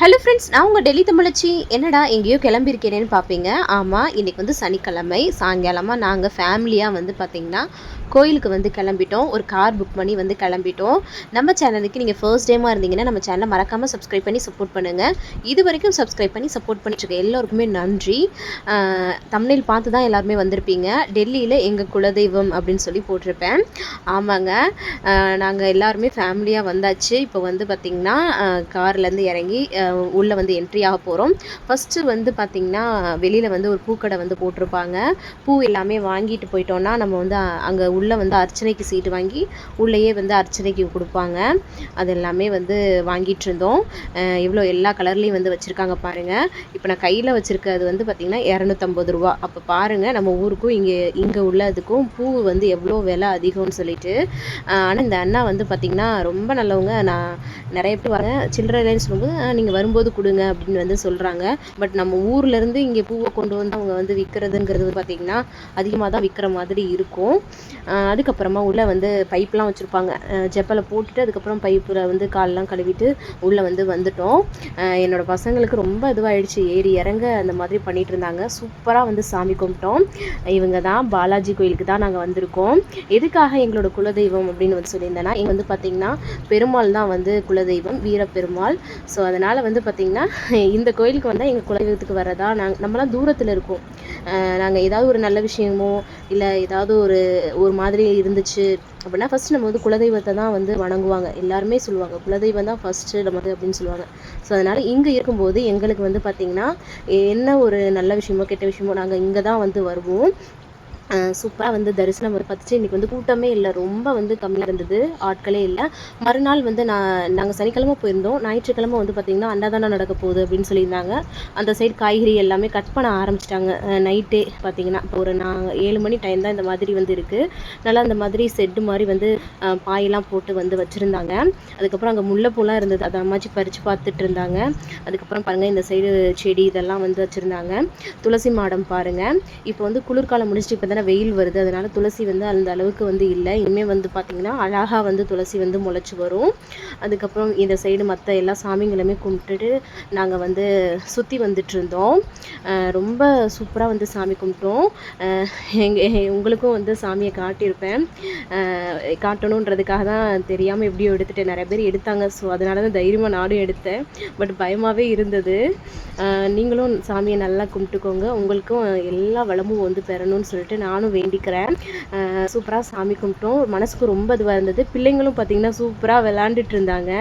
Hello friends நான் உங்கள் டெல்லி தமிழச்சி. என்னடா எங்கேயோ கிளம்பியிருக்கேனேன்னு பார்ப்பீங்க ஆமாம் இன்றைக்கி வந்து சனிக்கிழமை. சாயங்காலமாக நாங்கள் ஃபேமிலியாக வந்து பார்த்திங்கன்னா கோயிலுக்கு வந்து கிளம்பிட்டோம். ஒரு கார் புக் பண்ணி வந்து கிளம்பிட்டோம். நம்ம சேனலுக்கு நீங்கள் ஃபர்ஸ்ட் டைமாக இருந்தீங்கன்னா நம்ம சேனலை மறக்காமல் சப்ஸ்கிரைப் பண்ணி சப்போர்ட் பண்ணுங்கள் இது வரைக்கும் சப்ஸ்கிரைப் பண்ணி சப்போர்ட் பண்ணிட்டுருக்க எல்லோருக்குமே நன்றி. தமிழில் பார்த்து தான் எல்லாருமே வந்திருப்பீங்க. டெல்லியில் எங்கள் குலதெய்வம் அப்படின்னு சொல்லி போட்டிருப்பேன். ஆமாங்க. நாங்கள் எல்லாருமே ஃபேமிலியாக வந்தாச்சு. இப்போ வந்து பார்த்திங்கன்னா கார்லேருந்து இறங்கி உள்ளே வந்து என்ட்ரி ஆக போகிறோம் ஃபஸ்ட்டு வந்து பார்த்திங்கன்னா வெளியில் வந்து ஒரு பூக்கடை வந்து போட்டிருப்பாங்க. பூ எல்லாமே வாங்கிட்டு போயிட்டோன்னா நம்ம வந்து அங்கே உள்ளே வந்து அர்ச்சனைக்கு சீட்டு வாங்கி உள்ளேயே வந்து அர்ச்சனைக்கு கொடுப்பாங்க. அது எல்லாமே வந்து வாங்கிட்டு இருந்தோம். இவ்வளோ எல்லா கலர்லேயும் வந்து வச்சுருக்காங்க பாருங்கள் இப்போ நான் கையில் வச்சுருக்கிறது வந்து பார்த்திங்கன்னா இரநூத்தம்பது ரூபா. அப்போ பாருங்கள் நம்ம ஊருக்கும் இங்கே இங்கே உள்ளதுக்கும் பூ வந்து எவ்வளோ விலை அதிகம்னு சொல்லிட்டு. ஆனால் இந்த அண்ணா வந்து பார்த்திங்கன்னா ரொம்ப நல்லவங்க. நான் நிறைய பேர் வரேன். சில்லறைன்னு சொல்லும்போது நீங்கள் வரும்போது கொடுங்க அப்படின்னு வந்து சொல்கிறாங்க பட் நம்ம ஊர்லேருந்து இங்கே பூவை கொண்டு வந்து அவங்க வந்து விற்கிறதுங்கிறது பார்த்திங்கன்னா அதிகமாக தான் விற்கிற மாதிரி இருக்கும். அதுக்கப்புறமா உள்ளே வந்து பைப்லாம் வச்சுருப்பாங்க. செப்பலை போட்டுட்டு அதுக்கப்புறம் பைப்பில் வந்து கால்லாம் கழுவிட்டு உள்ளே வந்து வந்துட்டோம். என்னோடய பசங்களுக்கு ரொம்ப இதுவாகிடுச்சு ஏறி இறங்க அந்த மாதிரி பண்ணிகிட்டு இருந்தாங்க. சூப்பராக வந்து சாமி கும்பிட்டோம். இவங்க தான் பாலாஜி கோயிலுக்கு தான் நாங்கள் வந்திருக்கோம். எதுக்காக எங்களோட குலதெய்வம் அப்படின்னு வந்து சொல்லியிருந்தேன்னா இங்கே வந்து பார்த்திங்கன்னா பெருமாள் தான் வந்து குலதெய்வம் வீரப்பெருமாள். ஸோ அதனால் வந்து பார்த்திங்கன்னா இந்த கோயிலுக்கு வந்தால் எங்கள் குலதெய்வத்துக்கு வரதா நாங்கள் நம்மளாம் தூரத்தில் இருக்கோம். நாங்கள் ஏதாவது ஒரு நல்ல விஷயமோ இல்லை ஏதாவது ஒரு ஒரு மாதிரி இருந்துச்சு அப்படின்னா ஃபஸ்ட்டு நம்ம வந்து குலதெய்வத்தை தான் வந்து வணங்குவாங்க. எல்லாருமே சொல்லுவாங்க. குலதெய்வம் தான் ஃபஸ்ட்டு நமக்கு அப்படின்னு சொல்லுவாங்க. ஸோ அதனால் இங்கே இருக்கும்போது எங்களுக்கு வந்து பார்த்திங்கன்னா என்ன ஒரு நல்ல விஷயமோ கெட்ட விஷயமோ நாங்கள் இங்கே தான் வந்து வருவோம். சூப்பராக வந்து தரிசனம் வந்து பார்த்துச்சு இன்றைக்கி வந்து கூட்டமே இல்லை. ரொம்ப வந்து கம்மியாக இருந்தது. ஆட்களே இல்லை. மறுநாள் வந்து நான் நாங்கள் சனிக்கிழமை போயிருந்தோம். ஞாயிற்றுக்கிழமை வந்து பார்த்திங்கன்னா அன்னதானம் நடக்க போகுது அப்படின்னு சொல்லியிருந்தாங்க. அந்த சைடு காய்கறி எல்லாமே கட் பண்ண ஆரம்பிச்சிட்டாங்க. நைட்டே பார்த்திங்கன்னா இப்போ ஒரு நாங்கள் ஏழு மணி டைம் தான் இந்த மாதிரி வந்து இருக்குது நல்லா அந்த மாதிரி செட்டு மாதிரி வந்து பாயெல்லாம் போட்டு வந்து வச்சுருந்தாங்க. அதுக்கப்புறம் அங்கே முல்லைப்பூலாம் இருந்தது. அதை அம்மாச்சி பறித்து பார்த்துட்டு இருந்தாங்க. அதுக்கப்புறம் பாருங்கள் இந்த சைடு செடி இதெல்லாம் வந்து வச்சுருந்தாங்க. துளசி மாடம் பாருங்கள் இப்போ வந்து குளிர்காலம் முடிச்சுட்டு இப்போ தானே வெயில் வருது அதனால் துளசி வந்து அந்த அளவுக்கு வந்து இல்லை. இனிமேல் வந்து பார்த்திங்கன்னா அழகாக வந்து துளசி வந்து முளைச்சி வரும். அதுக்கப்புறம் இந்த சைடு மற்ற எல்லா சாமிங்களுமே கும்பிட்டுட்டு நாங்கள் வந்து சுற்றி வந்துட்டு இருந்தோம். ரொம்ப சூப்பராக வந்து சாமி கும்பிட்டோம். எங்கள் உங்களுக்கும் வந்து சாமியை காட்டியிருப்பேன். காட்டணுன்றதுக்காக தான் தெரியாமல் எப்படியோ எடுத்துகிட்டேன் நிறைய பேர் எடுத்தாங்க. ஸோ அதனால தான் தைரியமாக நானும் எடுத்தேன். பட் பயமாகவே இருந்தது. நீங்களும் சாமியை நல்லா கும்பிட்டுக்கோங்க. உங்களுக்கும் எல்லா வளமும் வந்து பெறணும்னு சொல்லிட்டு நான் நானும் வேண்டிக்கிறேன். சூப்பராக சாமி கும்பிட்டோம். மனசுக்கு ரொம்ப இதுவாக இருந்தது. பிள்ளைங்களும் பார்த்திங்கன்னா சூப்பராக விளாண்டுட்டு இருந்தாங்க.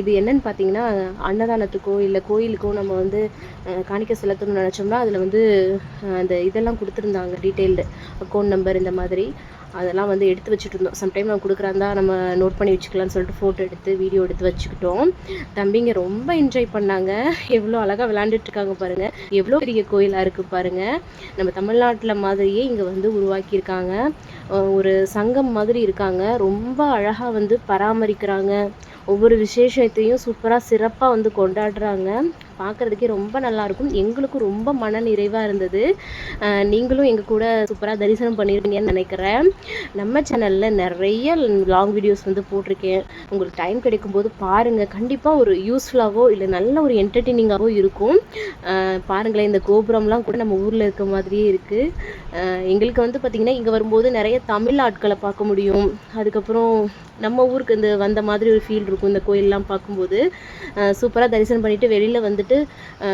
இது என்னன்னு பார்த்தீங்கன்னா அன்னதானத்துக்கோ இல்லை கோயிலுக்கோ நம்ம வந்து காணிக்க செலுத்தணும்னு நினச்சோம்னா அதில் வந்து அந்த இதெல்லாம் கொடுத்துருந்தாங்க டீட்டெயில்டு அக்கௌண்ட் நம்பர் இந்த மாதிரி. அதெல்லாம் வந்து எடுத்து வச்சுட்டு இருந்தோம் சம்டைம் நான் கொடுக்குறாந்தா நம்ம நோட் பண்ணி வச்சுக்கலாம்னு சொல்லிட்டு ஃபோட்டோ எடுத்து வீடியோ எடுத்து வச்சுக்கிட்டோம். தம்பிங்க ரொம்ப என்ஜாய் பண்ணாங்க. எவ்வளோ அழகாக விளாண்டுட்ருக்காங்க பாருங்கள் எவ்வளோ பெரிய கோயிலாக இருக்குது பாருங்கள் நம்ம தமிழ்நாட்டில் மாதிரியே இங்கே வந்து உருவாக்கியிருக்காங்க. ஒரு சங்கம் மாதிரி இருக்காங்க. ரொம்ப அழகாக வந்து பராமரிக்கிறாங்க. ஒவ்வொரு விசேஷத்தையும் சூப்பராக சிறப்பாக வந்து கொண்டாடுறாங்க. பார்க்குறதுக்கே ரொம்ப நல்லாயிருக்கும். எங்களுக்கும் ரொம்ப மன நிறைவாக இருந்தது நீங்களும் எங்கள் கூட சூப்பராக தரிசனம் பண்ணியிருக்கீங்கன்னு நினைக்கிறேன். நம்ம சேனலில் நிறைய லாங் வீடியோஸ் வந்து போட்டிருக்கேன். உங்களுக்கு டைம் கிடைக்கும்போது பாருங்கள் கண்டிப்பாக ஒரு யூஸ்ஃபுல்லாகவோ இல்லை நல்ல ஒரு என்டர்டெய்னிங்காகவோ இருக்கும். பாருங்களேன் இந்த கோபுரம்லாம் கூட நம்ம ஊரில் இருக்க மாதிரியே இருக்குது எங்களுக்கு வந்து பார்த்திங்கன்னா இங்கே வரும்போது நிறைய தமிழ் ஆட்களை பார்க்க முடியும். அதுக்கப்புறம் நம்ம ஊருக்கு இந்த வந்த மாதிரி ஒரு ஃபீல் இருக்கும். இந்த கோயிலெலாம் பார்க்கும்போது. சூப்பராக தரிசனம் பண்ணிவிட்டு வெளியில் வந்துட்டு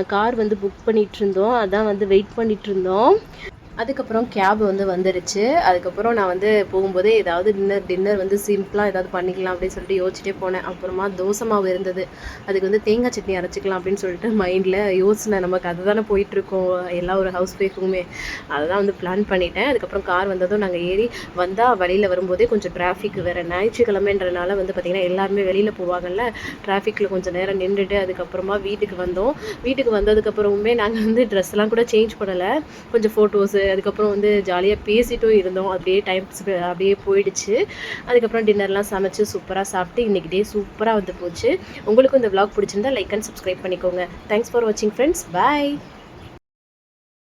கார் வந்து புக் பண்ணிட்டு இருந்தோம். அதான் வந்து வெயிட் பண்ணிட்டு இருந்தோம். அதுக்கப்புறம் கேப் வந்து வந்துடுச்சு அதுக்கப்புறம் நான் வந்து போகும்போதே ஏதாவது டின்னர் டின்னர் வந்து சிம்பிளாக ஏதாவது பண்ணிக்கலாம் அப்படின்னு சொல்லிட்டு யோசிச்சுட்டே போனேன். அப்புறமா தோசை மாவு இருந்தது. அதுக்கு வந்து தேங்காய் சட்னி அரைச்சிக்கலாம் அப்படின்னு சொல்லிட்டு மைண்டில் யோசனை நமக்கு அதுதானே போயிட்டுருக்கோம். எல்லா ஒரு ஹவுஸ் ஒய்ஃபுமே அதுதான் வந்து பிளான் பண்ணிட்டேன். அதுக்கப்புறம் கார் வந்ததும் நாங்கள் ஏறி வந்தால் வழியில் வரும்போதே கொஞ்சம் டிராஃபிக் வேறு ஞாயிற்றுக்கிழமைன்றனால வந்து பார்த்திங்கன்னா எல்லாருமே வெளியில் போவாங்கல்ல டிராஃபிக்கில் கொஞ்சம் நேரம் நின்றுட்டு அதுக்கப்புறமா வீட்டுக்கு வந்தோம். வீட்டுக்கு வந்ததுக்கப்புறமுமே நாங்கள் வந்து ட்ரெஸ்லாம் கூட சேஞ்ச் பண்ணலை. கொஞ்சம் ஃபோட்டோஸு அதுக்கப்புறம் வந்து ஜாலியாக பேசிட்டும் இருந்தோம். அப்படியே டைம் அப்படியே போயிடுச்சு. அதுக்கப்புறம் டின்னர்லாம் சமைச்சு சூப்பராக சாப்பிட்டு இன்றைக்கி டே சூப்பராக வந்து போச்சு. உங்களுக்கும் இந்த விளாக் பிடிச்சிருந்தா லைக் அண்ட் சப்ஸ்கிரைப் பண்ணிக்கோங்க. தேங்க்ஸ் ஃபார் வாட்சிங் ஃப்ரெண்ட்ஸ் பாய்